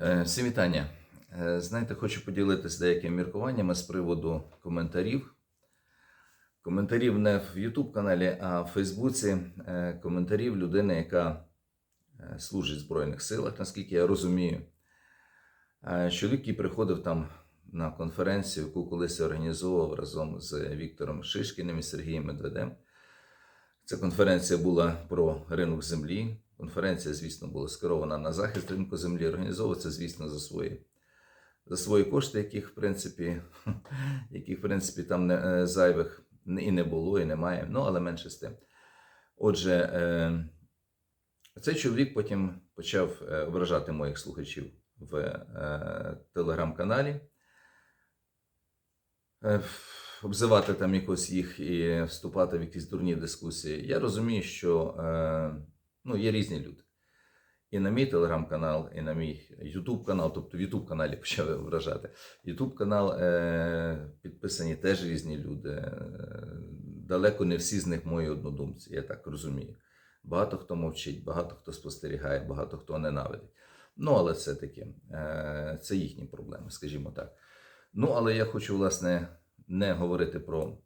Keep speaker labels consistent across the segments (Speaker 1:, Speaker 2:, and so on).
Speaker 1: Е, Всім вітання. Е, Знаєте, хочу поділитися деякими міркуваннями з приводу коментарів. Коментарів не в YouTube каналі, а в Фейсбуці. Е, Коментарів людини, яка служить в Збройних силах, наскільки я розумію. Чоловік, який приходив там на конференцію, яку колись організовував разом з Віктором Шишкіним і Сергієм Медведем. Ця конференція була про ринок землі. Конференція, звісно, була скерована на захист ринку землі. Організовувалася, звісно, за свої, за свої кошти, яких, в принципі, яких, в принципі, там не, е, зайвих і не було, і немає. Ну, але менше з тим. Отже, е, цей чоловік потім почав е, ображати моїх слухачів в телеграм-каналі. Обзивати там якось їх і вступати в якісь дурні дискусії. Я розумію, що е, ну, є різні люди. І на мій телеграм-канал, і на мій Ютуб канал, тобто в Ютуб каналі почав вражати. Ютуб канал е, підписані теж різні люди. Е, далеко не всі з них мої однодумці, я так розумію. Багато хто мовчить, багато хто спостерігає, багато хто ненавидить. Ну, але все-таки е, це їхні проблеми, скажімо так. Ну, але я хочу, власне, не говорити про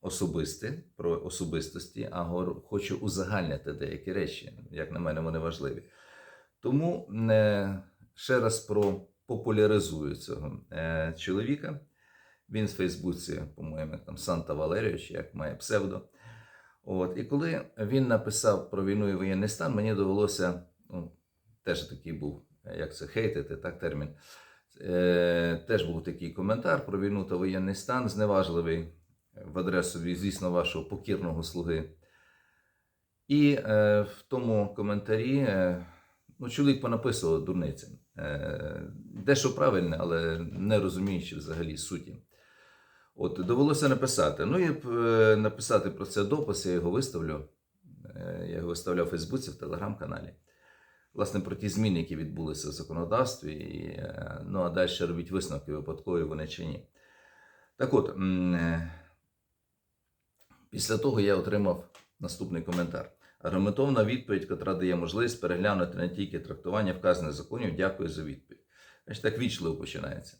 Speaker 1: особисте, про особистості, а хочу узагальнити деякі речі, як на мене, вони важливі. Тому е, ще раз про популяризую цього е, чоловіка. Він в Фейсбуці, по-моєму, там Санта Валерійович, як має псевдо. От. І коли він написав про війну і воєнний стан, мені довелося, ну, теж такий був, як це хейтити, так термін. Е, теж був такий коментар про війну та воєнний стан, зневажливий в адресу, звісно, вашого покірного слуги. І е, в тому коментарі е, ну, чоловік понаписував дурницям. Е, дещо правильне, але не розуміючи взагалі суті. От довелося написати. Ну і е, написати про це допис, я його виставлю. Е, я його виставляв у Фейсбуці, в телеграм-каналі. Власне, про ті зміни, які відбулися в законодавстві, і, е, ну а далі робіть висновки, випадкові вони чи ні. Так от, е, після того я отримав наступний коментар. Аргументована відповідь, яка дає можливість переглянути не тільки трактування вказаних законів. Дякую за відповідь. Значить, так вічливо починається.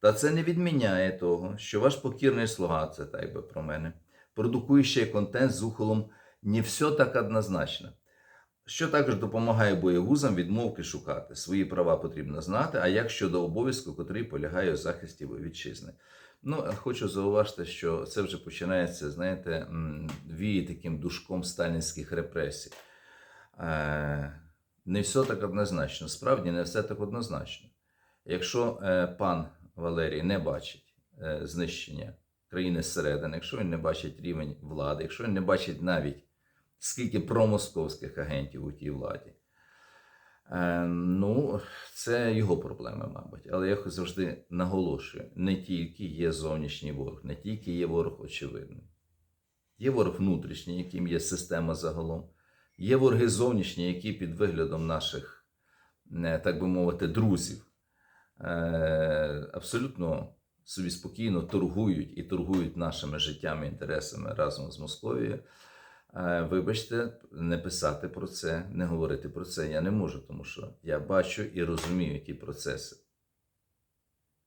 Speaker 1: Та це не відміняє того, що ваш покірний слуга, це так би про мене, продукує ще й контент з ухолом не все так однозначно. Що також допомагає боєвузам відмовки шукати. Свої права потрібно знати, а як щодо обов'язку, котрий полягає у захисті вітчизни. Ну, хочу зауважити, що це вже починається, знаєте, м, віє таким душком сталінських репресій. Е, Не все так однозначно. Справді, не все так однозначно. Якщо е, пан Валерій не бачить е, знищення країни зсередини, якщо він не бачить рівень влади, якщо він не бачить навіть скільки промосковських агентів у тій владі, е, ну, це його проблеми, мабуть. Але я завжди наголошую: не тільки є зовнішній ворог, не тільки є ворог очевидний. Є ворог внутрішній, яким є система загалом. Є вороги зовнішні, які під виглядом наших, е, так би мовити, друзів е, абсолютно собі спокійно торгують і торгують нашими життями, інтересами разом з Московією. Е, Вибачте, не писати про це, не говорити про це я не можу, тому що я бачу і розумію ті процеси.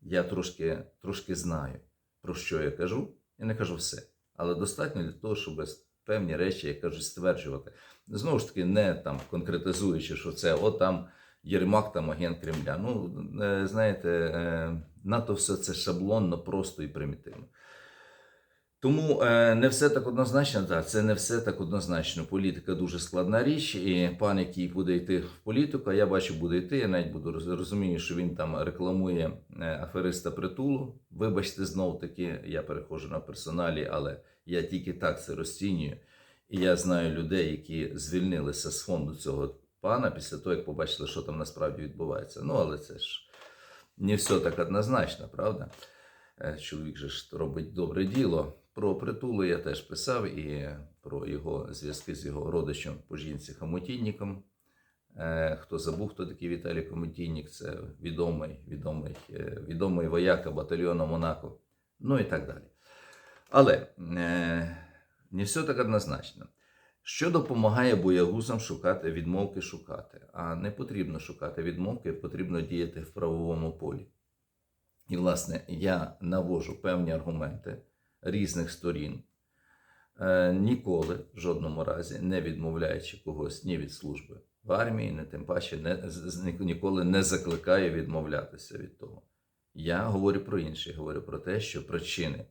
Speaker 1: Я трошки, трошки знаю, про що я кажу. Я не кажу все. Але достатньо для того, щоб певні речі, як кажуть, стверджувати. Знову ж таки, не там конкретизуючи, що це от там Єрмак там агент Кремля. Ну, е, знаєте, е, надто все це шаблонно, просто і примітивно. Тому е, не все так однозначно, так, це не все так однозначно. Політика дуже складна річ, і пан, який буде йти в політику, я бачу, буде йти. Я навіть буду роз- розумію, що він там рекламує е, афериста притулу. Вибачте, знов таки, я переходжу на персоналі, але я тільки так це розцінюю. І я знаю людей, які звільнилися з фонду цього пана після того, як побачили, що там насправді відбувається. Ну, але це ж не все так однозначно, правда? Е, Чоловік же ж робить добре діло. Про притулу я теж писав і про його зв'язки з його родичем по жінці Хамотінніком. Е, Хто забув, хто такий Віталій Хамотіннік, це відомий, відомий, е, відомий вояка батальйону Монако, ну і так далі. Але е, не все так однозначно. Що допомагає боягузам шукати відмовки шукати? А не потрібно шукати відмовки, потрібно діяти в правовому полі. І, власне, я навожу певні аргументи різних сторін, е, ніколи в жодному разі не відмовляючи когось ні від служби в армії, не тим паче не, ніколи не закликаю відмовлятися від того. Я говорю про інше, говорю про те, що причини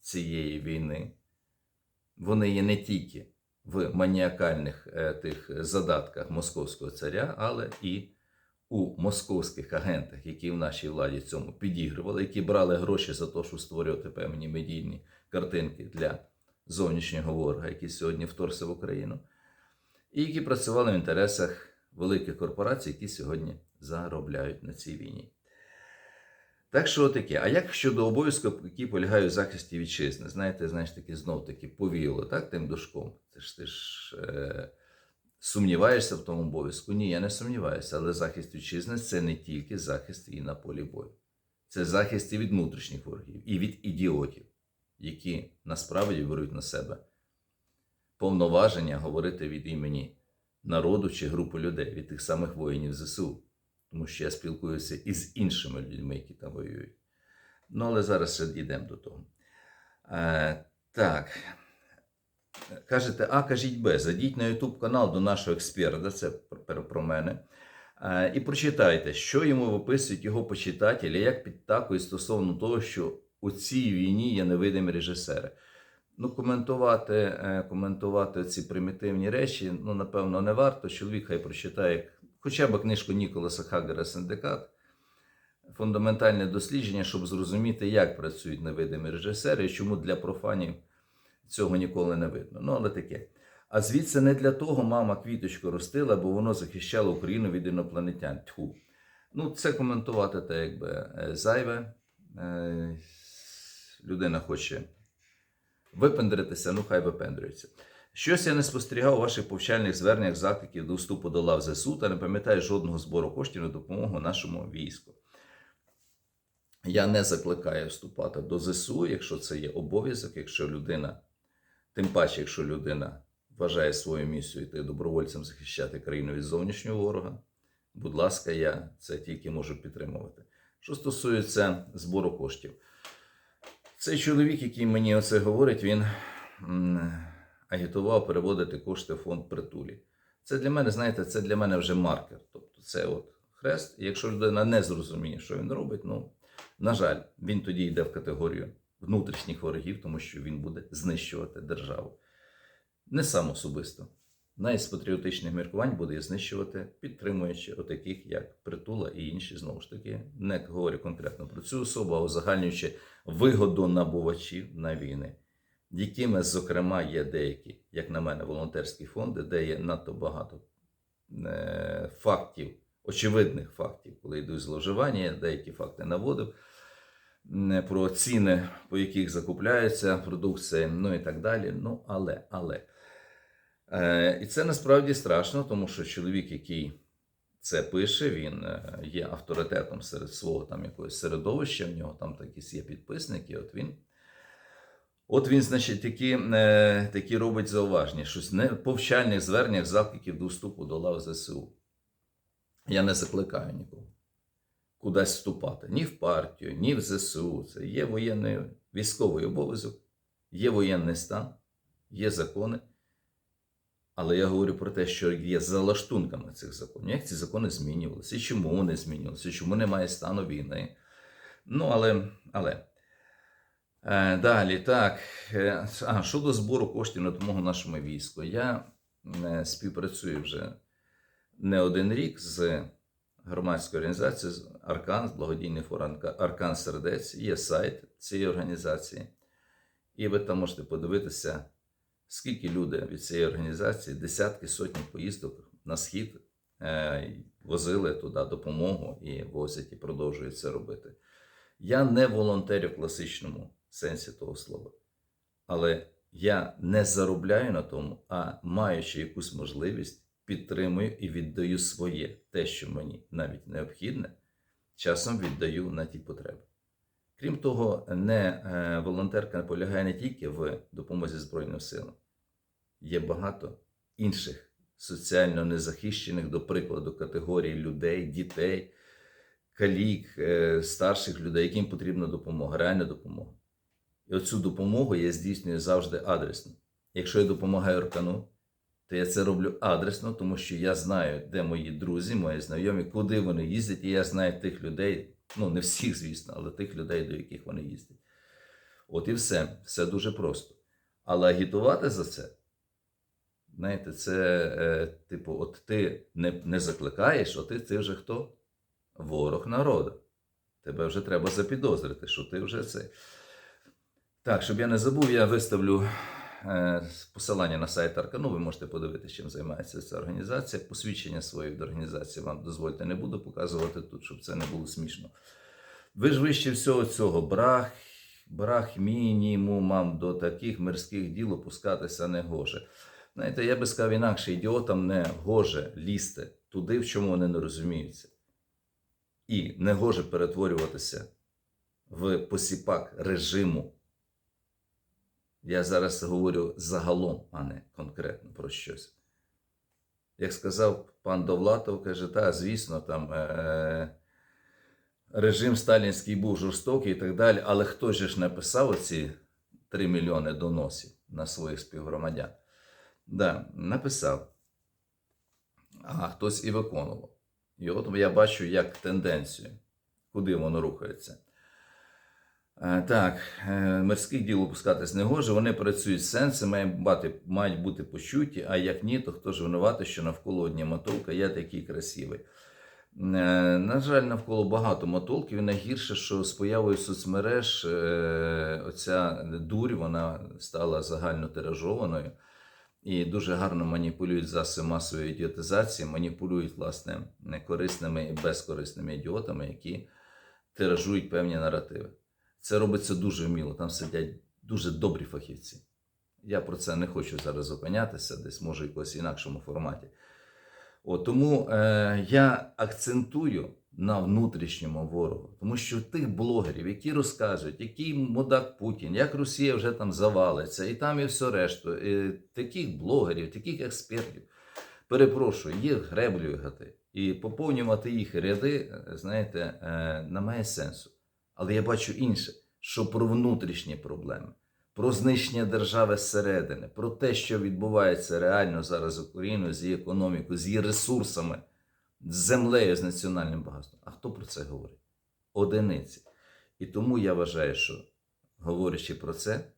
Speaker 1: цієї війни вони є не тільки в маніакальних е, тих задатках московського царя, але і у московських агентах, які в нашій владі цьому підігрували, які брали гроші за те, щоб створювати певні медійні картинки для зовнішнього ворога, який сьогодні вторгся в Україну, і які працювали в інтересах великих корпорацій, які сьогодні заробляють на цій війні. Так що таке. А як щодо обов'язку, який полягає у захисті вітчизни? Знаєте, знаєш, таки знов таки повіяло, так, тим душком. Ти ж ти ж е, сумніваєшся в тому обов'язку? Ні, я не сумніваюся, але захист вітчизни це не тільки захист і на полі бою. Це захист і від внутрішніх ворогів, і від ідіотів, які насправді беруть на себе повноваження говорити від імені народу чи групи людей, від тих самих воїнів ЗСУ тому що я спілкуюся із іншими людьми, які там воюють. Ну, але зараз ще дійдемо до того. Е, так. Кажете, А, кажіть Б, зайдіть на YouTube канал до нашого експерта, це про, мене. Е, і прочитайте, що йому виписують його почитателі, як підтакують стосовно того, що у цій війні є невидимі режисери. Ну, коментувати, е, коментувати ці примітивні речі, ну, напевно, не варто. Чоловік хай прочитає хоча б книжку Ніколаса Хагера Синдикат, фундаментальне дослідження, щоб зрозуміти, як працюють невидимі режисери і чому для профанів цього ніколи не видно. Ну, але таке. А звідси не для того мама квіточку ростила, бо воно захищало Україну від інопланетян. Тьху. Ну, це коментувати так, якби е, зайве. Е, Людина хоче випендритися, ну хай випендрюється. Щось я не спостерігав у ваших повчальних зверненнях закликів до вступу до лав ЗСУ та не пам'ятаю жодного збору коштів на допомогу нашому війську. Я не закликаю вступати до ЗСУ, якщо це є обов'язок, якщо людина, тим паче, якщо людина вважає свою місію йти добровольцем захищати країну від зовнішнього ворога. Будь ласка, я це тільки можу підтримувати. Що стосується збору коштів, цей чоловік, який мені оце говорить, він агітував переводити кошти в фонд притулі. Це для мене, знаєте, це для мене вже маркер. Тобто це от хрест. І якщо людина не зрозуміє, що він робить, ну, на жаль, він тоді йде в категорію внутрішніх ворогів, тому що він буде знищувати державу. Не сам особисто. Навіть з патріотичних міркувань буде знищувати, підтримуючи отаких, як Притула і інші, знову ж таки, не говорю конкретно про цю особу, а узагальнюючи вигоду набувачів на війни якими, зокрема, є деякі, як на мене, волонтерські фонди, де є надто багато е, фактів, очевидних фактів, коли йдуть зловживання, деякі факти наводив е, про ціни, по яких закупляється продукція, ну і так далі. Ну, але, але. Е, І це насправді страшно, тому що чоловік, який це пише, він е, є авторитетом серед свого там якогось середовища, в нього там якісь є підписники, от він. От він, значить, такі е, такі робить зауваження, щось не повчальних зверненнях закликів до вступу до лав ЗСУ. Я не закликаю нікого кудись вступати ні в партію, ні в ЗСУ. Це є воєнний військовий обов'язок, є воєнний стан, є закони. Але я говорю про те, що є за лаштунками цих законів. Як ці закони змінювалися, і чому вони змінювалися, чому немає стану війни. Ну, але. але. Е, Далі, так. Е, А, щодо збору коштів на допомогу нашому війську. Я е, співпрацюю вже не один рік з громадською організацією Аркан, благодійний форум Аркан Сердець. Є сайт цієї організації. І ви там можете подивитися, скільки люди від цієї організації, десятки сотні поїздок на схід е, возили туди допомогу і возять і продовжують це робити. Я не волонтерю в класичному сенсі того слова. Але я не заробляю на тому, а маючи якусь можливість, підтримую і віддаю своє, те, що мені навіть необхідне, часом віддаю на ті потреби. Крім того, не, е, волонтерка полягає не тільки в допомозі Збройним силам. Є багато інших соціально незахищених, до прикладу, категорій людей, дітей, калік, е, старших людей, яким потрібна допомога, реальна допомога. І оцю допомогу я здійснюю завжди адресно. Якщо я допомагаю Оркану, то я це роблю адресно, тому що я знаю, де мої друзі, мої знайомі, куди вони їздять, і я знаю тих людей, ну не всіх, звісно, але тих людей, до яких вони їздять. От і все. Все дуже просто. Але агітувати за це, знаєте, це, е, типу, от ти не, не закликаєш, от ти, ти вже хто? Ворог народу. Тебе вже треба запідозрити, що ти вже це. Так, щоб я не забув, я виставлю посилання на сайт Аркану. Ви можете подивитися, чим займається ця організація. Посвідчення своєї організації вам дозвольте не буду показувати тут, щоб це не було смішно. Ви ж вище всього цього брах, брах мінімумам до таких мирських діл опускатися не гоже. Знаєте, я би сказав інакше, ідіотам не гоже лізти туди, в чому вони не розуміються. І не гоже перетворюватися в посіпак режиму. Я зараз говорю загалом, а не конкретно про щось. Як сказав пан Довлатов, каже, та, звісно, там е- режим сталінський був жорстокий і так далі, але хто ж написав оці 3 мільйони доносів на своїх співгромадян? Да, написав. А хтось і виконував. І от я бачу як тенденцію, куди воно рухається. Е, Так, е, мирських діл опускатись не гоже, вони працюють з мають мають бути почуті, а як ні, то хто ж винуватий, що навколо одні мотовка, я такий красивий. Е, На жаль, навколо багато мотолків, і найгірше, що з появою соцмереж оця дурь вона стала загально тиражованою і дуже гарно маніпулюють засоби масової ідіотизації, маніпулюють власне корисними і безкорисними ідіотами, які тиражують певні наративи. Це робиться дуже вміло. Там сидять дуже добрі фахівці. Я про це не хочу зараз зупинятися, десь може в якомусь інакшому форматі. От, тому е, я акцентую на внутрішньому ворогу, тому що тих блогерів, які розказують, який мудак Путін, як Росія вже там завалиться, і там і все решту, і таких блогерів, таких експертів, перепрошую, їх греблюгати. І поповнювати їх ряди, знаєте, е, немає сенсу. Але я бачу інше, що про внутрішні проблеми, про знищення держави зсередини, про те, що відбувається реально зараз з Україною, з її економікою, з її ресурсами, з землею, з національним багатством. А хто про це говорить? Одиниці. І тому я вважаю, що говорячи про це,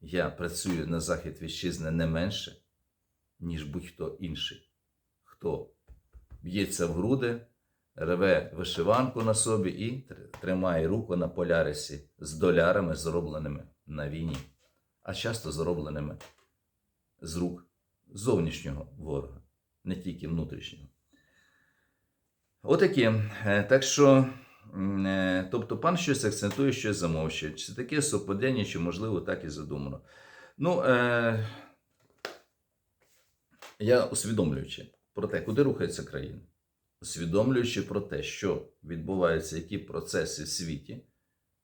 Speaker 1: я працюю на захід вітчизни не менше, ніж будь-хто інший, хто б'ється в груди реве вишиванку на собі і тримає руку на полярисі з долярами, зробленими на війні, а часто зробленими з рук зовнішнього ворога, не тільки внутрішнього. Отаке. Е, Так що, е, тобто, пан щось акцентує, щось замовчує. Чи таке совпадіння, чи можливо так і задумано. Ну, е, я усвідомлюючи про те, куди рухається країна усвідомлюючи про те, що відбуваються, які процеси в світі,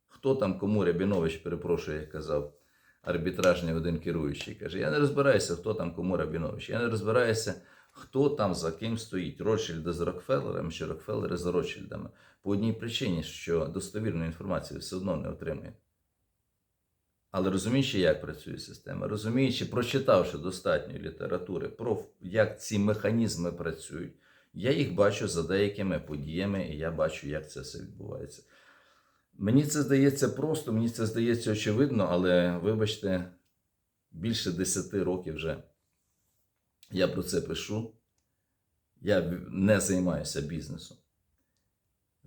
Speaker 1: хто там кому Рябінович, перепрошую, як казав арбітражний один керуючий, каже: Я не розбираюся, хто там кому Рабінович, я не розбираюся, хто там за ким стоїть, Ротшильди з Рокфеллером чи Рокфеллери з Ротшильдами. По одній причині, що достовірну інформацію все одно не отримує. Але розуміючи, як працює система, розуміючи, прочитавши достатньо літератури про як ці механізми працюють, я їх бачу за деякими подіями, і я бачу, як це все відбувається. Мені це здається просто, мені це здається очевидно, але вибачте, більше 10 років вже я про це пишу. Я не займаюся бізнесом.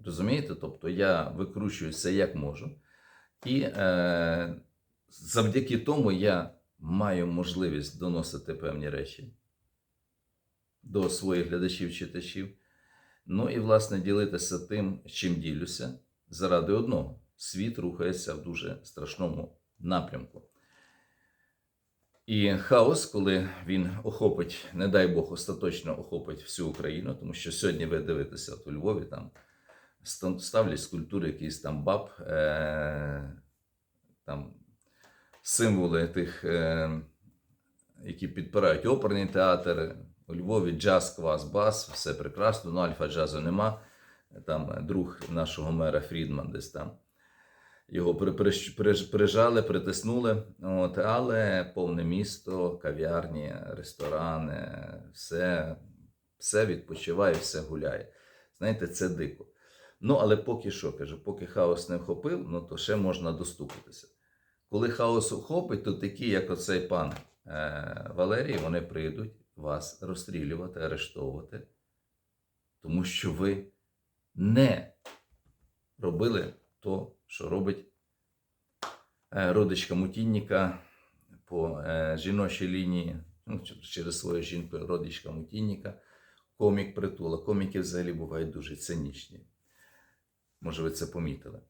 Speaker 1: Розумієте? Тобто я викручуюся як можу. І е, завдяки тому я маю можливість доносити певні речі до своїх глядачів-читачів. Ну і, власне, ділитися тим, чим ділюся, заради одного. Світ рухається в дуже страшному напрямку. І хаос, коли він охопить, не дай Бог, остаточно охопить всю Україну, тому що сьогодні ви дивитеся от у Львові, там ставлять скульптури якісь там баб, е- там символи тих. Е- які підпирають оперний театр. У Львові джаз, квас, бас, все прекрасно, ну альфа джазу нема. Там е, друг нашого мера Фрідман десь там. Його при- при- при- прижали, притиснули. От, але повне місто, кав'ярні, ресторани, все, все відпочиває, все гуляє. Знаєте, це дико. Ну, але поки що, кажу, поки хаос не вхопив, ну то ще можна достукатися. Коли хаос охопить, то такі, як оцей пан е, Валерій, вони прийдуть вас розстрілювати, арештовувати, тому що ви не робили то, що робить е, родичка Мутінніка по е, жіночій лінії, ну, через свою жінку, родичка Мутінніка, комік притула. Коміки взагалі бувають дуже цинічні. Може, ви це помітили.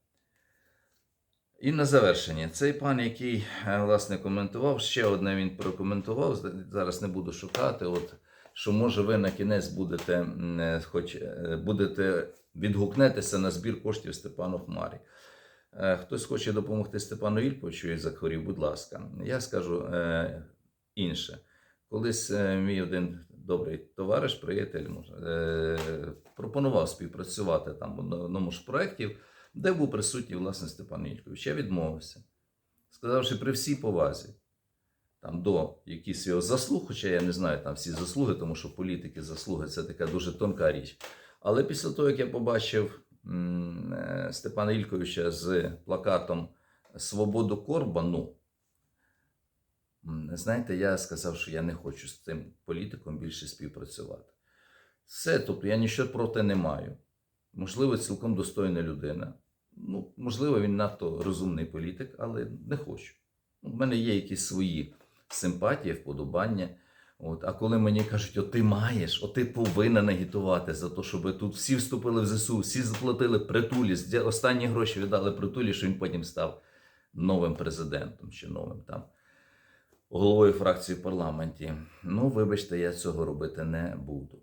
Speaker 1: І на завершення, цей пан, який е, власне коментував, ще одне він прокоментував. Зараз не буду шукати. От що може ви на кінець будете, е, хоч е, будете відгукнетеся на збір коштів Степану Хмарі. Хтось хоче допомогти Степану Ільповичу, він захворів, будь ласка. Я скажу інше. Колись мій один добрий товариш, приятель, пропонував співпрацювати там в одному з проєктів, де був присутній власне Степан Ількович. Я відмовився, сказавши при всій повазі там, до якихось його заслуг, хоча я не знаю там всі заслуги, тому що політики заслуги це така дуже тонка річ. Але після того, як я побачив е, Степана Ільковича з плакатом Свободу Корбану, знаєте, я сказав, що я не хочу з цим політиком більше співпрацювати. Все, тобто я нічого проти не маю. Можливо, цілком достойна людина. Ну, можливо, він надто розумний політик, але не хочу. У мене є якісь свої симпатії, вподобання. От. А коли мені кажуть, от ти маєш, от ти повинен агітувати за те, щоб тут всі вступили в ЗСУ, всі заплатили притулі, останні гроші віддали притулі, що він потім став новим президентом чи новим там головою фракції в парламенті. Ну, вибачте, я цього робити не буду.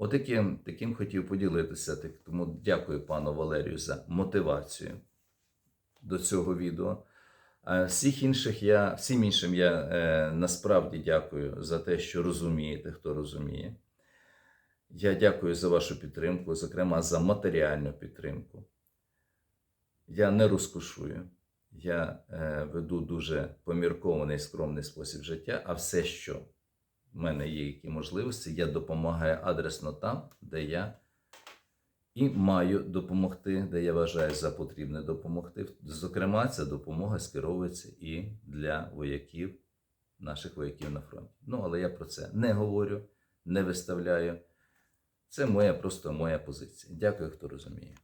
Speaker 1: Отаким таким хотів поділитися. Тому дякую пану Валерію за мотивацію до цього відео. Всіх інших я, всім іншим я е, насправді дякую за те, що розумієте, хто розуміє. Я дякую за вашу підтримку, зокрема за матеріальну підтримку. Я не розкошую. Я е, веду дуже поміркований, скромний спосіб життя, а все, що в мене є які можливості, я допомагаю адресно там, де я і маю допомогти, де я вважаю за потрібне допомогти. Зокрема, ця допомога скеровується і для вояків, наших вояків на фронті. Ну, але я про це не говорю, не виставляю. Це моя просто моя позиція. Дякую, хто розуміє.